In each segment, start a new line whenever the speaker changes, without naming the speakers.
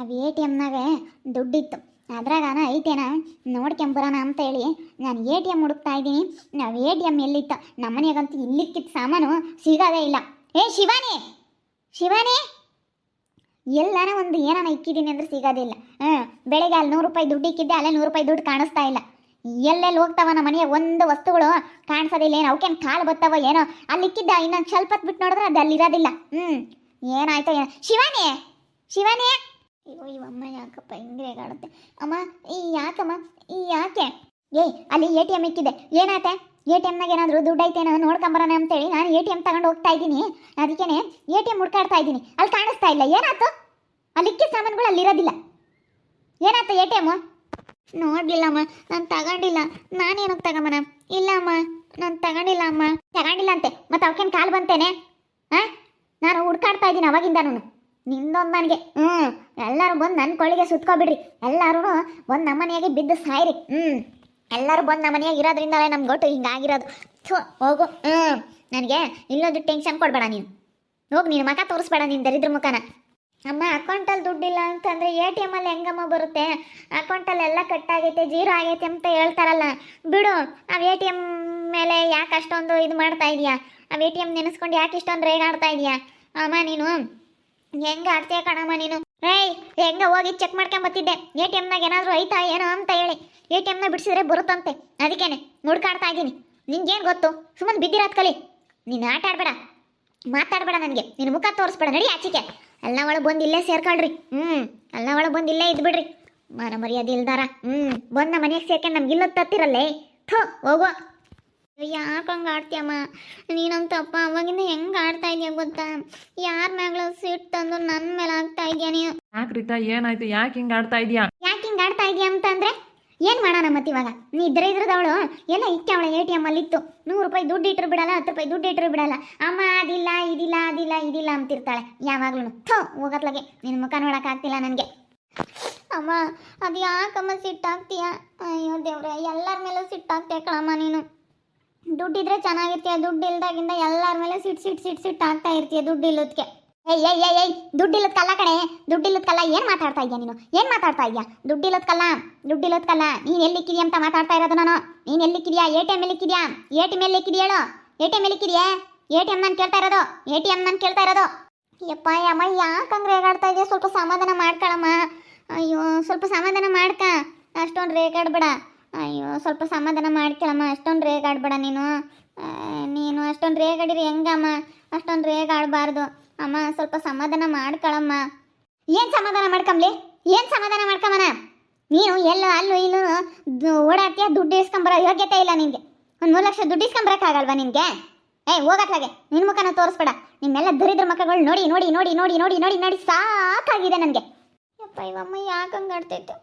ನಾವು A T ಎಮ್ನಾಗ ದುಡ್ಡಿತ್ತು. ಅದ್ರಾಗ ಐತೇನ ನೋಡ್ಕೊಂಬರೋಣ ಅಂತ ಹೇಳಿ ನಾನು ಎ ಟಿ ಎಂ ಹುಡುಕ್ತಾ ಇದ್ದೀನಿ. ನಾವು ಎ ಟಿ ಎಂ ಎಲ್ಲಿತ್ತು? ಮನೆಯಾಗಂತೂ ಇಲ್ಲಿಕ್ಕಿದ್ದ ಸಾಮಾನು ಸಿಗೋದೇ ಇಲ್ಲ. ಏ ಶಿವಾನಿ! ಶಿವಾನಿ! ಎಲ್ಲಾನ ಒಂದು ಏನಾನ ಇಕ್ಕಿದ್ದೀನಿ ಅಂದ್ರೆ ಸಿಗೋದಿಲ್ಲ ಹ್ಞೂ ಬೆಳಗ್ಗೆ ಅಲ್ಲಿ ನೂರು ರೂಪಾಯಿ ದುಡ್ಡು ಇಕ್ಕಿದ್ದೆ, ಅಲ್ಲೇ ನೂರು ರೂಪಾಯಿ ದುಡ್ಡು ಕಾಣಿಸ್ತಾ ಇಲ್ಲ. ಎಲ್ಲೆಲ್ಲಿ ಹೋಗ್ತಾವ ನಮ್ಮ ಮನೆಯ ಒಂದು ವಸ್ತುಗಳು ಕಾಣಿಸೋದಿಲ್ಲ ಏನು ಅವಕ್ಕೇನು ಕಾಲು ಬರ್ತಾವ ಏನೋ. ಅಲ್ಲಿ ಇಕ್ಕಿದ್ದ ಇನ್ನೊಂದು ಸ್ವಲ್ಪ ಬಿಟ್ಟು ನೋಡಿದ್ರೆ ಅದು ಅಲ್ಲಿರೋದಿಲ್ಲ. ಹ್ಞೂ ಏನಾಯ್ತೋ ಏನೋ. ಶಿವಾನಿ! ಶಿವಾನಿ! ಯಾಕಪ್ಪ ಹಿಂಗೆ ಅಮ್ಮ, ಈ ಯಾಕಮ್ಮ, ಈ ಯಾಕೆ? ಏಯ್, ಅಲ್ಲಿ ಎ ಟಿ ಎಂ ಇಕ್ಕಿದೆ. ಏನಾತೆ? ಎ ಟಿ ಎಮ್ನಾಗ ಏನಾದರೂ ದುಡ್ಡು ಐತೇನೋ ನೋಡ್ಕೊಂಬರೋಣ ಅಂತೇಳಿ ನಾನು ಎ ಟಿ ಎಂ ತಗೊಂಡು ಹೋಗ್ತಾ ಇದ್ದೀನಿ. ಅದಕ್ಕೇನೆ ಎ ಟಿ ಎಂ ಹುಡ್ಕಾಡ್ತಾ ಇದ್ದೀನಿ. ಅಲ್ಲಿ ಕಾಣಿಸ್ತಾ ಇಲ್ಲ. ಏನಾಯ್ತು ಅಲ್ಲಿಕ್ಕೆ ಸಾಮಾನುಗಳು ಅಲ್ಲಿರೋದಿಲ್ಲ ಏನಾಯ್ತು ಎ ಟಿ ಎಮ್ಮು ನೋಡ್ಲಿಲ್ಲಮ್ಮ, ನಾನು ತಗೊಂಡಿಲ್ಲ. ನಾನೇನಕ್ಕೆ ತಗೊಂಬನ? ಇಲ್ಲ ಅಮ್ಮ ನಾನು ತಗೊಂಡಿಲ್ಲ ಅಮ್ಮ. ತಗೊಂಡಿಲ್ಲ ಅಂತೆ. ಮತ್ತೆ ಅವಕ್ಕೇನು ಕಾಲು ಬಂತೇನೆ? ಹಾಂ ನಾನು ಹುಡ್ಕಾಡ್ತಾ ಇದ್ದೀನಿ ಅವಾಗಿಂದನೂ ನಿಂದೊಂದು ನನಗೆ. ಹ್ಞೂ ಎಲ್ಲರೂ ಬಂದು ನನ್ನ ಕೊಳ್ಳಿಗೆ ಸುತ್ಕೊಬಿಡ್ರಿ. ಎಲ್ಲರೂ ಒಂದು ನಮ್ಮನೆಯಾಗೆ ಬಿದ್ದು ಸಾಯ್ರಿ. ಹ್ಞೂ ಎಲ್ಲರೂ ಬಂದು ನಮ್ಮನೆಯಾಗ ಇರೋದ್ರಿಂದಲೇ ನಮ್ಮ ಗೊಟ್ಟು ಹಿಂಗಾಗಿರೋದು. ಥು, ಹೋಗು. ಹ್ಞೂ ನನಗೆ ಇಲ್ಲೊಂದು ಟೆನ್ಷನ್ ಕೊಡಬೇಡ ನೀನು. ಹೋಗಿ, ನೀನು ಮಕ ತೋರಿಸ್ಬೇಡ ನೀನು ದರಿದ್ರ ಮುಖನ. ಅಮ್ಮ ಅಕೌಂಟಲ್ಲಿ ದುಡ್ಡಿಲ್ಲ ಅಂತಂದರೆ ಎ ಟಿ ಎಮಲ್ಲಿ ಹೆಂಗಮ್ಮ ಬರುತ್ತೆ? ಅಕೌಂಟಲ್ಲಿ ಎಲ್ಲ ಕಟ್ಟಾಗೈತೆ, ಜೀರೋ ಆಗೈತೆ ಅಂತ ಹೇಳ್ತಾರಲ್ಲ. ಬಿಡು ಆ ಎ ಟಿ ಎಂ ಮೇಲೆ ಯಾಕೆ ಅಷ್ಟೊಂದು ಇದು ಮಾಡ್ತಾ ಇದೆಯಾ? ಆ ಎ ಟಿ ಎಂ ನೆನೆಸ್ಕೊಂಡು ಯಾಕೆ ಇಷ್ಟೊಂದು ರೇಗಾಡ್ತಾ ಇದೆಯಾ? ಅಮ್ಮ, ನೀನು ಹೆಂಗ ಆಡ್ತೀಯ ಕಣಮ್ಮ ನೀನು? ಏಯ್, ಹೆಂಗ ಹೋಗಿ ಚೆಕ್ ಮಾಡ್ಕೊಂಬತ್ತಿದ್ದೆ. ಎ ಟಿ ಎಮ್ನಾಗ ಏನಾದರೂ ಐತಾ ಏನೋ ಅಂತ ಹೇಳಿ. ಎ ಟಿ ಎಮ್ನ ಬಿಡಿಸಿದ್ರೆ ಬರುತ್ತಂತೆ. ಅದಕ್ಕೇನೆ ಹುಡ್ಕಾಡ್ತಾ ಇದ್ದೀನಿ. ನಿನ್ಗೇನು ಗೊತ್ತು? ಸುಮ್ಮನೆ ಬಿದ್ದಿರೋದು ಕಲಿ. ನೀನು ಆಟ ಆಡಬೇಡ. ಮಾತಾಡಬೇಡ ನನಗೆ. ನಿನ್ನ ಮುಖ ತೋರಿಸ್ಬೇಡ. ನಡಿ ಆಚಿಕೆ ಎಲ್ಲ ಒಳಗೆ ಬಂದು ಇಲ್ಲೇ ಸೇರ್ಕೊಳ್ರಿ. ಹ್ಞೂ ಎಲ್ಲ ಒಳಗೆ ಬಂದು ಇಲ್ಲೇ ಇದ್ಬಿಡ್ರಿ. ಮನ ಮರ್ಯಾದೆ ಇಲ್ದಾರ. ಹ್ಞೂ ಬಂದು ನಮ್ಮ ಮನೆಗೆ ಸೇರ್ಕೊಂಡು ನಮ್ಗೆ ಇಲ್ಲೊತ್ತು ತತ್ತಿರಲ್ಲೇ. ಥೋ, ಹೋಗೋ. ಯಾಕೆ ಹಂಗೆ ಆಡ್ತೀಯಮ್ಮ? ನೀನಂತಪ್ಪ ಅವಾಗಿಂದ ಹೆಂಗೆ ಆಡ್ತಾ ಇದೆಯಾ ಗೊತ್ತಾ? ಯಾರ ಮ್ಯಾಗಳ ಸಿಟ್ಟು ತಂದು ನನ್ನ ಮೇಲೆ ಆಗ್ತಾ ಇದೆಯಾ ನೀನು?
ಯಾಕೆ ರೀತಾ ಏನಾಯ್ತು? ಯಾಕೆ ಹಿಂಗೆ ಆಡ್ತಾ ಇದೀಯಾ?
ಯಾಕೆ ಹಿಂಗೆ ಆಡ್ತಾ ಇದೆಯಾ ಅಂತಂದ್ರೆ ಏನು ಮಾಡೋಣ ಮತ್ತೆ ಇವಾಗ? ನೀ ಇದ್ರೆ ಇದ್ರದವಳು ಎಲ್ಲ ಇಕ್ಕೆ ಅವಳ ಎ ಟಿ ಎಂ ಅಲ್ಲಿ ಇತ್ತು. ನೂರು ರೂಪಾಯಿ ದುಡ್ಡು ಇಟ್ಟರು ಬಿಡಲ್ಲ ಹತ್ತು ರೂಪಾಯಿ ದುಡ್ಡು ಇಟ್ಟರು ಬಿಡಲ್ಲ. ಅಮ್ಮ ಅದಿಲ್ಲ ಇದಿಲ್ಲ ಅದಿಲ್ಲ ಇದಿಲ್ಲ ಅಂತಿರ್ತಾಳೆ. ಯಾವಾಗ್ಲೂ ಥೋ ಹೋಗತ್ಲಾಗೆ. ನಿನ್ನ ಮುಖ ನೋಡೋಕ್ಕಾಗ್ತಿಲ್ಲ ನನಗೆ. ಅಮ್ಮ ಅದು ಯಾಕಮ್ಮ ಸಿಟ್ಟಾಗ್ತೀಯ? ಅಯ್ಯೋ ದೇವ್ರೆ ಎಲ್ಲರ ಮೇಲೂ ಸಿಟ್ಟಾಗ್ತೀಯ ಕಣಮ್ಮ ನೀನು? ದುಡ್ಡಿದ್ರೆ ಚೆನ್ನಾಗಿರ್ತೀಯ, ದುಡ್ಡು ಇಲ್ದಾಗಿಂದ ಎಲ್ಲರ ಮೇಲೆ ಸಿಟ್ ಸಿಟ್ ಸಿಟ್ ಸಿಟ್ ಆಗ್ತಾ ಇರ್ತೀಯ ದುಡ್ಡು ಇಲ್ಲದಕ್ಕೆ ಏಯ್ ಏಯ್ ಏಯ್ ಏಯ್ ದುಡ್ಡಿಲ್ಲದ ಕಲ್ಲ ಕಣೆ ದುಡ್ಡಿಲ್ಲದ ಕಲ್ಲ ಏನು ಮಾತಾಡ್ತಾ ಇದೆಯಾ ನೀನು? ಏನು ಮಾತಾಡ್ತಾ ಇದೆಯಾ? ದುಡ್ಡಿಲ್ಲದ ಕಲ್ಲ ದುಡ್ಡಿಲ್ಲದ ಕಲ್ಲ, ನೀನು ಎಲ್ಲಿಕ್ಕಿದ್ಯಾ ಅಂತ ಮಾತಾಡ್ತಾ ಇರೋದು ನಾನು? ನೀನು ಎಲ್ಲಿಕ್ಕಿದ್ಯಾ ಎ ಟಿ ಎಂ ಎಲ್ಲಿಕ್ಕಿದ್ಯಾ ಎ ಟಿ ಎಂ ಎಲ್ಲಿಕ್ಕಿದ್ಯಾ ಹೇಳು? ಎ ಟಿ ಎಂ ಎಲ್ಲಿಕ್ಕಿದ್ಯಾ ಎ ಟಿ ಎಂ ನಾನು ಕೇಳ್ತಾ ಇರೋದು, ಎ ಟಿ ಎಂ ನಾನು ಕೇಳ್ತಾ ಇರೋದು. ಯಪ್ಪ ಅಮ್ಮ ಯಾಕಂದ್ರೆ ರೇಗಾಡ್ತಾ ಇದೆಯಾ? ಸ್ವಲ್ಪ ಸಮಾಧಾನ ಮಾಡ್ಕೊಳಮ್ಮ. ಅಯ್ಯೋ, ಸ್ವಲ್ಪ ಸಮಾಧಾನ ಮಾಡ್ಕ. ಅಷ್ಟೊಂದು ರೇಗಾಡ್ಬೇಡ. ಅಯ್ಯೋ, ಸ್ವಲ್ಪ ಸಮಾಧಾನ ಮಾಡ್ಕೊಳಮ್ಮ. ಅಷ್ಟೊಂದು ರೇಗಾಡ್ಬೇಡ ನೀನು. ನೀನು ಅಷ್ಟೊಂದು ರೇಗಾಡಿರಿ ಹೆಂಗಮ್ಮ? ಅಷ್ಟೊಂದು ರೇಗಾಡಬಾರ್ದು ಅಮ್ಮ, ಸ್ವಲ್ಪ ಸಮಾಧಾನ ಮಾಡ್ಕೊಳಮ್ಮ. ಏನು ಸಮಾಧಾನ ಮಾಡ್ಕೊಂಬ್ಲಿ? ಏನು ಸಮಾಧಾನ ಮಾಡ್ಕೊಂಬನ ನೀನು ಎಲ್ಲೋ ಅಲ್ಲೂ ಇಲ್ಲೂ ಓಡಾಡ್ತೀಯ, ದುಡ್ಡು ಇಸ್ಕೊಂಬರೋ ಯೋಗ್ಯತೆ ಇಲ್ಲ ನಿನಗೆ ಒಂದು ಮೂರು ಲಕ್ಷ ದುಡ್ಡು ಇಸ್ಕೊಂಬರಕ್ಕಾಗಲ್ವಾ ನಿನಗೆ ಏ ಹೋಗತ್ಲಾಗೆ ನಿನ್ನ ಮುಖನ ತೋರಿಸ್ಬೇಡ. ನಿಮ್ಮೆಲ್ಲ ದರಿದ್ರ ಮಕ್ಕಳು ನೋಡಿ ನೋಡಿ ನೋಡಿ ನೋಡಿ ನೋಡಿ ನೋಡಿ ನೋಡಿ ಸಾಕಾಗಿದೆ ನನಗೆ. ಯಪ್ಪ ಇವಮ್ಮ ಯಾಕೆ ಹಂಗೆ ಆಡ್ತೈತೆ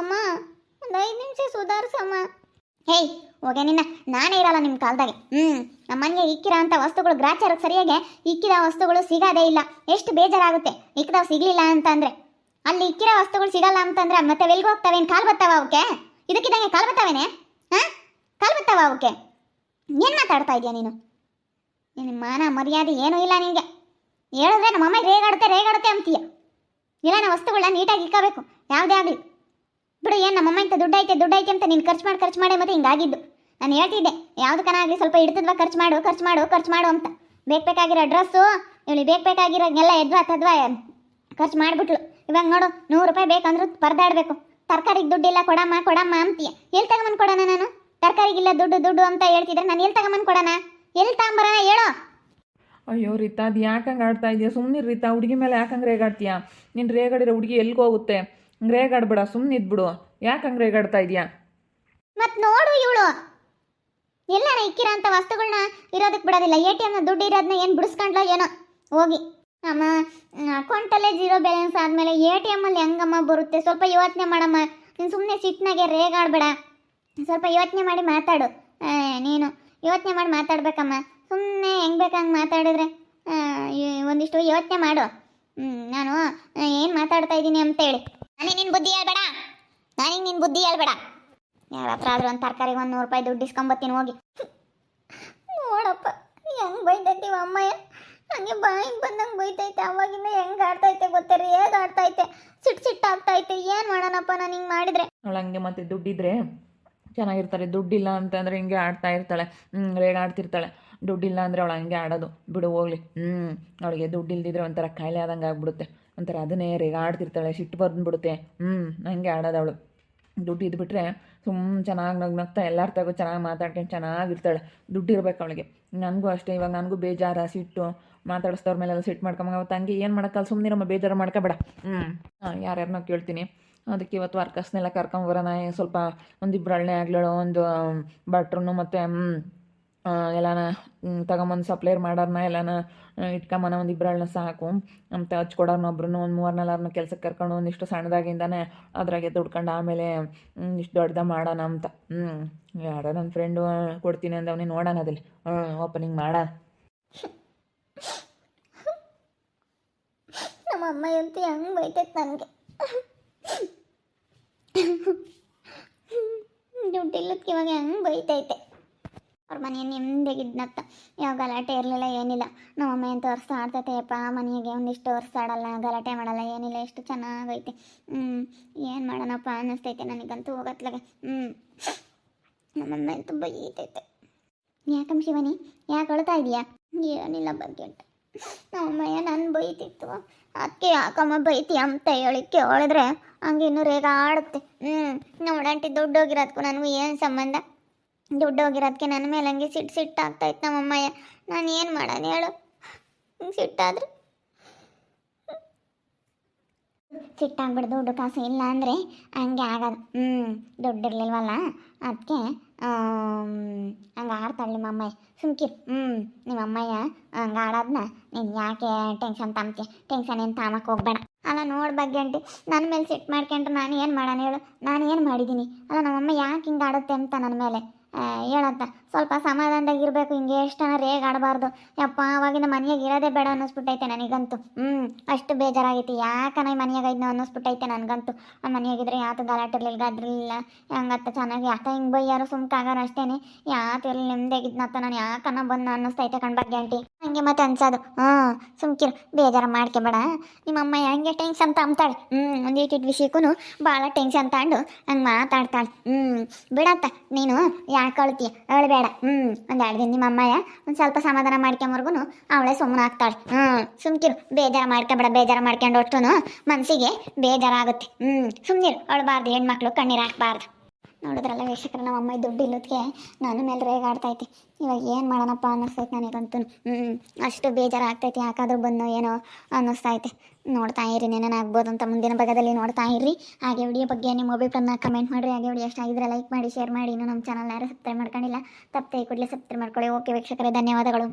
ಅಮ್ಮ ಸುಧಾರಿಸಮ್ಮ ಹೇಯ್ ಹೋಗೆ ನಿನ್ನ? ನಾನೇ ಇರಲ್ಲ ನಿಮ್ಮ ಕಾಲದಾಗೆ. ಹ್ಞೂ ನಮ್ಮ ಮನೆಗೆ ಇಕ್ಕಿರೋ ಅಂಥ ವಸ್ತುಗಳು ಗ್ರಾಚಾರಕ್ಕೆ ಸರಿಯಾಗಿ ಇಕ್ಕಿದ ವಸ್ತುಗಳು ಸಿಗೋದೇ ಇಲ್ಲ. ಎಷ್ಟು ಬೇಜಾರಾಗುತ್ತೆ? ಇಕ್ಕದವ್ ಸಿಗಲಿಲ್ಲ ಅಂತಂದ್ರೆ. ಅಲ್ಲಿ ಇಕ್ಕಿರೋ ವಸ್ತುಗಳು ಸಿಗಲ್ಲ ಅಂತಂದ್ರೆ ಮತ್ತೆ ಎಲ್ಗೆ ಹೋಗ್ತಾವೇನು? ಕಾಲು ಬತ್ತಾವ ಅವಕ್ಕೆ ಇದಕ್ಕಿದಂಗೆ ಕಾಲು ಬತ್ತಾವೇನೆ? ಹಾಂ ಕಾಲು ಬತ್ತಾವ ಅವಕ್ಕೆ ಏನು ಮಾತಾಡ್ತಾ ಇದೆಯಾ ನೀನು? ನಿನ್ನ ಮಾನ ಮರ್ಯಾದೆ ಏನೂ ಇಲ್ಲ ನಿನಗೆ. ಹೇಳಿದ್ರೆ ನಮ್ಮ ಅಮ್ಮ ರೇಗಾಡುತ್ತೆ ರೇಗಾಡುತ್ತೆ ಅಂತೀಯ. ಇಲ್ಲ, ನಾ ವಸ್ತುಗಳನ್ನ ನೀಟಾಗಿ ಇಕ್ಕಬೇಕು. ಯಾವುದೇ ಆಗಲಿ. ಬಿಡು, ಏನು ನಮ್ಮಮ್ಮ ಇಂಥ ದುಡ್ಡು ಐತೆ ದುಡ್ಡು ಐತೆ ಅಂತ ನೀನು ಖರ್ಚು ಮಾಡಿ ಖರ್ಚು ಮಾಡಿ ಮತ್ತೆ ಹಿಂಗಾಗಿದ್ದು. ನಾನು ಹೇಳ್ತಿದ್ದೆ ಯಾವುದಕ್ಕನ ಆಗಲಿ ಸ್ವಲ್ಪ ಹಿಡ್ತದ್ವಾ, ಖರ್ಚು ಮಾಡು ಖರ್ಚು ಮಾಡು ಖರ್ಚು ಮಾಡು ಅಂತ. ಬೇಕು ಬೇಕಾಗಿರೋ ಡ್ರೆಸ್ಸು ಬೇಕು ಬೇಕಾಗಿರೋನೆಲ್ಲ ಎದ್ವಾ, ತದ್ವಾ, ಖರ್ಚು ಮಾಡಿಬಿಟ್ಲು. ಇವಾಗ ನೋಡು, ನೂರು ರೂಪಾಯಿ ಬೇಕಂದ್ರೆ ಪರದಾಡಬೇಕು. ತರಕಾರಿಗೆ ದುಡ್ಡಿಲ್ಲ ಕೊಡಮ್ಮ ಕೊಡಮ್ಮ ಅಂತೀಯ. ಎಲ್ಲಿ ತಗೊಂಬಂದು ಕೊಡೋಣ ನಾನು? ತರಕಾರಿಗಿಲ್ಲ, ದುಡ್ಡು ದುಡ್ಡು ಅಂತ ಹೇಳ್ತಿದ್ರೆ ನಾನು ಎಲ್ಲಿ ತಗೊಂಬಂದು ಕೊಡೋಣ? ಎಲ್ಲಿ ತಗೊಂಬರೋಣ ಹೇಳೋ.
ಅಯ್ಯೋ ರೀತಾ, ಅದು ಯಾಕಂಗೆ ಆಡ್ತಾ ಇದೆಯಾ? ಸುಮ್ಮನೆ ರೀತಾ, ಹುಡುಗಿ ಮೇಲೆ ಯಾಕಂಗೆ ರೇಗಾಡ್ತೀಯಾ? ನೀನು ರೇಗಾಡಿರೋ ಹುಡುಗಿ ಎಲ್ಲಿಗೆ ಹೋಗುತ್ತೆ? ಹಂಗೆ ರೇಗಾಡ್ಬೇಡ ಸುಮ್ಮನೆ ಇದ್ಬಿಡು. ಯಾಕೆ ಹಂಗೆ ರೇಗಾಡ್ತಾ ಇದೆಯಾ?
ಮತ್ ನೋಡು ಇವಳು. ಎಲ್ಲಾರ ಇಕ್ಕಿರೋ ಅಂತ ವಸ್ತುಗಳನ್ನ ಇರೋದಕ್ಕೆ ಬಿಡೋದಿಲ್ಲ. ಎ ಟಿ ಎಮ್ನ ದುಡ್ಡು ಇರೋದನ್ನ ಏನು ಬಿಡಿಸ್ಕೊಂಡ್ಲೋ ಏನೋ. ಹೋಗಿ. ಅಮ್ಮ, ಅಕೌಂಟಲ್ಲೇ ಜೀರೋ ಬ್ಯಾಲೆನ್ಸ್ ಆದಮೇಲೆ ಎ ಟಿ ಎಮ್ಮಲ್ಲಿ ಹೆಂಗಮ್ಮ ಬರುತ್ತೆ? ಸ್ವಲ್ಪ ಯೋಚನೆ ಮಾಡಮ್ಮ. ನೀನು ಸುಮ್ಮನೆ ಸಿಟ್ಟಿನಾಗೆ ರೇಗಾಡ್ಬೇಡ. ಸ್ವಲ್ಪ ಯೋಚನೆ ಮಾಡಿ ಮಾತಾಡು. ನೀನು ಯೋಚನೆ ಮಾಡಿ ಮಾತಾಡ್ಬೇಕಮ್ಮ. ಸುಮ್ಮನೆ ಹೆಂಗೆ ಬೇಕಂಗೆ ಮಾತಾಡಿದ್ರೆ ಒಂದಿಷ್ಟು ಯೋಚನೆ ಮಾಡು. ನಾನು ಏನು ಮಾತಾಡ್ತಾ ಇದ್ದೀನಿ ಅಂತೇಳಿ. ನನಗೆ ನಿನ್ನ ಬುದ್ಧಿ ಹೇಳ್ಬೇಡ. ನನಗೆ ನಿನ್ನ ಬುದ್ಧಿ ಹೇಳ್ಬೇಡ. ಯಾರ ಹತ್ರ ಆದ್ರೂ ಒಂದು ತರಕಾರಿಗೆ ಒಂದು ನೂರು ರೂಪಾಯಿ ದುಡ್ಡು ಇಸ್ಕೊಂಬತ್ತೀನಿ ಹೋಗಿ. ನೋಡಪ್ಪ ಹೆಂಗೆ ಬೈತೈತಿ ಅಮ್ಮಯ್ಯ? ನನಗೆ ಬಾಯಿಗೆ ಬಂದಂಗೆ ಬೈತೈತೆ, ಅವಾಗಿಂದ ಹೆಂಗೆ ಆಡ್ತೈತೆ ಗೊತ್ತೇ ಹೇಗೆ ಆಡ್ತೈತೆ? ಸಿಟ್ಟು ಸಿಟ್ಟು ಆಗ್ತೈತೆ. ಏನು ಮಾಡೋಣಪ್ಪ ನಾನು ಹಿಂಗೆ ಮಾಡಿದ್ರೆ?
ಹಂಗೆ ಮತ್ತೆ ದುಡ್ಡಿದ್ರೆ? ಚೆನ್ನಾಗಿರ್ತಾರೆ. ದುಡ್ಡಿಲ್ಲ ಅಂತಂದರೆ ಹಿಂಗೆ ಆಡ್ತಾ ಇರ್ತಾಳೆ. ಹ್ಞೂ ರೇಗಾಡ್ತಿರ್ತಾಳೆ ದುಡ್ಡಿಲ್ಲ ಅಂದರೆ ಅವಳು ಹಂಗೆ ಆಡೋದು. ಬಿಡು, ಹೋಗ್ಲಿ. ಹ್ಞೂ ಅವಳಿಗೆ ದುಡ್ಡಿಲ್ದಿದ್ರೆ ಒಂಥರ ಕಾಯಿಲೆ ಆದಂಗೆ ಆಗ್ಬಿಡುತ್ತೆ. ಒಂಥರ ಅದನ್ನೇ ರೇಗಾಡ್ತಿರ್ತಾಳೆ ಸಿಟ್ಟು ಬಂದುಬಿಡುತ್ತೆ ಹ್ಞೂ ಹಂಗೆ ಆಡೋದು ಅವಳು. ದುಡ್ಡು ಇದ್ಬಿಟ್ರೆ ಸುಮ್ಮನೆ ಚೆನ್ನಾಗಿ ನಗ್ ನಗ್ತಾ ಎಲ್ಲರ ತಗೋ ಚೆನ್ನಾಗಿ ಮಾತಾಡ್ಕೊಂಡು ಚೆನ್ನಾಗಿರ್ತಾಳೆ. ದುಡ್ಡು ಇರ್ಬೇಕು ಅವಳಿಗೆ. ನನಗೂ ಅಷ್ಟೇ. ಇವಾಗ ನನಗೂ ಬೇಜಾರ, ಸಿಟ್ಟು. ಮಾತಾಡಿಸ್ತವ್ರ ಮೇಲೆಲ್ಲ ಸಿಟ್ಟು ಮಾಡ್ಕೊಂಬ ಹಂಗೆ ಏನು ಮಾಡೋಕ್ಕಲ್ಲ ಸುಮ್ಮನೆ ನಮ್ಮ ಬೇಜಾರು ಮಾಡ್ಕೋಬೇಡ. ಹ್ಞೂ ಯಾರ್ಯಾರನ್ನೋ ಕೇಳ್ತೀನಿ. ಅದಕ್ಕೆ ಇವತ್ತು ವರ್ಕರ್ಸ್ನೆಲ್ಲ ಕರ್ಕೊಂಬರೋಣ ಸ್ವಲ್ಪ ಒಂದಿಬ್ರು ಅಳ್ಳೆ ಆಗ್ಲೇಳೋ, ಒಂದು ಭಟ್ರನ್ನು ಮತ್ತು ಎಲ್ಲಾನ ತಗೊಂಬಂದು ಸಪ್ಲೈರ್ ಮಾಡೋರ್ನ ಎಲ್ಲಾನ ಇಟ್ಕೊಂಬನ, ಒಂದು ಎಳ್ಳನ್ನ ಸಾಕು. ಮತ್ತು ಹಚ್ಕೊಡೋರ್ನ ಒಬ್ರು ಒಂದು ಮೂರು ನಾಲ್ಕರನ್ನ ಕೆಲ್ಸಕ್ಕೆ ಕರ್ಕೊಂಡು ಒಂದಿಷ್ಟು ಸಣ್ಣದಾಗಿಂದಾನೆ ಅದ್ರಾಗೆ ದುಡ್ಕೊಂಡು ಆಮೇಲೆ ಇಷ್ಟು ದೊಡ್ಡದ ಮಾಡೋಣ ಅಂತ. ಹ್ಞೂ ಯಾರೋ ನನ್ನ ಫ್ರೆಂಡು ಕೊಡ್ತೀನಿ ಅಂದವನೇ ನೋಡೋಣ ಅದಲ್ಲಿ ಓಪನಿಂಗ್ ಮಾಡೋಣ
ನಮ್ಮ ಅಮ್ಮ ಅಂತೂ ಹೆಂಗೆ ಬೈತೈತೆ ನನಗೆ. ದುಡ್ಡಿಲ್ಲದಕ್ಕೆ ಇವಾಗ ಹೆಂಗೆ ಬೈತೈತೆ. ಅವ್ರ ಮನೆ ನೆಮ್ಮದಿಗಿದ್ನತ್ತ ಯಾವ ಗಲಾಟೆ ಇರಲಿಲ್ಲ, ಏನಿಲ್ಲ. ನಮ್ಮ ಅಮ್ಮ ಅಂತ ವರ್ಷ ಆಡ್ತೈತೆಯಪ್ಪ, ಮನೆಗೆ ಒಂದಿಷ್ಟು ಆಡಲ್ಲ, ಗಲಾಟೆ ಮಾಡಲ್ಲ, ಏನಿಲ್ಲ, ಎಷ್ಟು ಚೆನ್ನಾಗೈತೆ ಹ್ಞೂ ಏನು ಮಾಡೋಣಪ್ಪ ಅನ್ನಿಸ್ತೈತೆ ನನಗಂತೂ ಹೋಗತ್ಲಾಗೆ. ಹ್ಞೂ ನಮ್ಮಮ್ಮ ಅಂತೂ ಬೈತೈತೆ. ಯಾಕಮ್ಮ ಶಿವನಿ, ಯಾಕೆ ಅಳ್ತಾ ಇದೀಯಾ? ಏನಿಲ್ಲ ಬಗ್ಗೆ ಉಂಟು ನಮ್ಮಯ್ಯ ನಾನು ಬೈತಿತ್ತು. ಅದಕ್ಕೆ ಯಾಕಮ್ಮ ಬೈತಿ ಅಂತ ಹೇಳಿ ಕೇಳಿದ್ರೆ ಹಂಗೆ ಇನ್ನೂ ರೇಗ ಆಡುತ್ತೆ ಹ್ಞೂ ನೋಡಂಟಿ ದುಡ್ಡು ಹೋಗಿರೋದಕ್ಕೂ ನನಗೂ ಏನು ಸಂಬಂಧ? ದುಡ್ಡು ಹೋಗಿರೋದಕ್ಕೆ ನನ್ನ ಮೇಲೆ ಹಂಗೆ ಸಿಟ್ಟು ಸಿಟ್ಟು ಆಗ್ತಾಯಿತ್ತು ನಮ್ಮಮ್ಮಯ್ಯ. ನಾನು ಏನು ಮಾಡೋದು ಹೇಳು? ಸಿಟ್ಟಾದ್ರೆ? ಸಿಟ್ಟಾಗ್ಬಿಡ್ದು ದುಡ್ಡು ಕಾಸು ಇಲ್ಲ ಅಂದರೆ ಹಂಗೆ ಆಗೋದು. ಹ್ಞೂ ದುಡ್ಡು ಇರಲಿಲ್ವಲ್ಲ? ಅದಕ್ಕೆ ಹಂಗೆ ಆಡ್ತಾಳೆ ನಿಮ್ಮ ಅಮ್ಮಾಯಿ. ಸುಮ್ಕಿ. ಹ್ಞೂ ನಿಮ್ಮ ಅಮ್ಮಯ್ಯ ಹಂಗೆ ಆಡೋದನ್ನ ನೀನು ಯಾಕೆ ಟೆನ್ಷನ್ ತಾಮ್ತಿ ಟೆನ್ಷನ್ ಏನು ತಾಮಕ್ಕೆ ಹೋಗ್ಬೇಡ. ಅಲ್ಲ, ನೋಡಿ ಬಗ್ಗೆ ಅಂಟಿ ನನ್ನ ಮೇಲೆ ಸಿಟ್ಟು ಮಾಡ್ಕೊಂಡ್ರೆ ನಾನು ಏನು ಮಾಡೋಣ ಹೇಳು? ನಾನು ಏನು ಮಾಡಿದ್ದೀನಿ? ಅಲ್ಲ ನಮ್ಮಮ್ಮ ಯಾಕೆ ಹಿಂಗೆ ಆಡುತ್ತೆ ಅಂತ ನನ್ನ ಮೇಲೆ? ಹೇಳಂತ ಸ್ವಲ್ಪ ಸಮಾಧಾನದಾಗ ಇರಬೇಕು. ಹಿಂಗೆ ಎಷ್ಟನ ರೇಗ್ ಆಡಬಾರ್ದು. ಯಪ್ಪ ಅವಾಗಿನ ಮನೆಯಾಗ ಇರೋದೇ ಬೇಡ ಅನ್ನಿಸ್ಬಿಟ್ಟೈತೆ ನನಗಂತೂ. ಹ್ಞೂ ಅಷ್ಟು ಬೇಜಾರಾಗೈತಿ. ಯಾಕನ ಈ ಮನೆಯಾಗ ಇದ್ನ ಅನ್ನಿಸ್ಬಿಟ್ಟೈತೆ ನನಗಂತೂ. ಆ ಮನೆಯಾಗಿದ್ರೆ ಯಾತು ಗಲಾಟೆ ಇರಲಿಲ್ಲ ಗದ್ರಿಲ್ಲ. ಹಂಗತ್ತ ಚೆನ್ನಾಗಿ ಯಾಕ ಹಿಂಗೆ ಬೈಯಾರು ಯಾರು ಸುಮ್ಕಾಗಾರ ಅಷ್ಟೇನೆ. ಯಾತು ಎಲ್ಲಿ ನೆಮ್ಮದಿಯಾಗಿದ್ನತ್ತ ನಾನು. ಯಾಕನ ಬಂದು ಅನ್ನಿಸ್ತೈತೆ ಕಣ್ ಬಗ್ಗೆ, ಆಂಟಿ? ಹಂಗೆ ಮತ್ತೆ ಅನ್ಸೋದು. ಹಾಂ ಸುಮ್ಕಿರು, ಬೇಜಾರು ಮಾಡ್ಕೊಬೇಡ. ನಿಮ್ಮ ಅಮ್ಮ ಹೆಂಗೆ ಟೆನ್ಷನ್ ಅಂತಾಳೆ ಹ್ಞೂ, ಒಂದು ಇಟ್ಟಿಟ್ಟು ವಿಷಯಕ್ಕೂ ಭಾಳ ಟೆನ್ಷನ್ ತಗೊಂಡು ಹಂಗೆ ಮಾತಾಡ್ತಾಳೆ. ಹ್ಞೂ ಬಿಡತ್ತ ನೀನು ಯಾಕೆ ಅಳ್ತೀಯ ಅಳಬೇಡ ಹ್ಞೂ, ಒಂದು ಎರಡು ದಿನ ನಿಮ್ಮ ಅಮ್ಮಯ್ಯ ಒಂದು ಸ್ವಲ್ಪ ಸಮಾಧಾನ ಮಾಡ್ಕೊಂಬರ್ಗು ಅವಳೇ ಸುಮ್ಮನೆ ಆಗ್ತಾಳೆ. ಹ್ಞೂ, ಸುಮ್ಕಿರು, ಬೇಜಾರು ಮಾಡ್ಕೊಬೇಡ, ಬೇಜಾರು ಮಾಡ್ಕೊಂಡು ಒಟ್ಟು ಮನಸ್ಸಿಗೆ ಬೇಜಾರಾಗುತ್ತೆ. ಹ್ಞೂ ಸುಮ್ಮನಿರು ಅಳಬಾರ್ದು ಹೆಣ್ಮಕ್ಳು ಕಣ್ಣೀರು ಹಾಕ್ಬಾರ್ದು. ನೋಡಿದ್ರಲ್ಲ ವೀಕ್ಷಕರ, ನಮ್ಮ ಅಮ್ಮ ದುಡ್ಡು ಇಲ್ಲದಕ್ಕೆ ನಾನು ಮೇಲೆ ರೇಗಾಡ್ತೈತಿ ಇವಾಗ ಏನು ಮಾಡೋಣಪ್ಪ ಅನ್ನಿಸ್ತೈತೆ ನನಗಂತೂ. ಹ್ಞೂ ಅಷ್ಟು ಬೇಜಾರಾಗ್ತೈತಿ, ಯಾಕಾದರೂ ಬಂದು ಏನೋ ಅನ್ನಿಸ್ತೈತೆ ನೋಡ್ತಾ ಇರಿ ಆಗ್ಬೋದು ಅಂತ ಮುಂದಿನ ಭಾಗದಲ್ಲಿ ನೋಡ್ತಾ ಇರ್ರಿ. ಹಾಗೆ ವಿಡಿಯೋ ಬಗ್ಗೆ ನಿಮ್ಮ ಅಭಿಪ್ರಾಯನ ಕಮೆಂಟ್ ಮಾಡಿರಿ. ಹಾಗೆ ವಿಡಿಯೋ ಇಷ್ಟ ಆಗಿದ್ರೆ ಲೈಕ್ ಮಾಡಿ ಶೇರ್ ಮಾಡಿ. ಇನ್ನೂ ನಮ್ಮ ಚಾನಲ್ ಯಾರು ಸಬ್ಸ್ಕ್ರೈಬ್ ಮಾಡ್ಕೊಂಡಿಲ್ಲ, ತಪ್ಪದೆ ಕೂಡಲೇ ಸಬ್ಸ್ಕ್ರೈಬ್ ಮಾಡ್ಕೊಳ್ಳಿ. ಓಕೆ ವೀಕ್ಷಕರೇ, ಧನ್ಯವಾದಗಳು.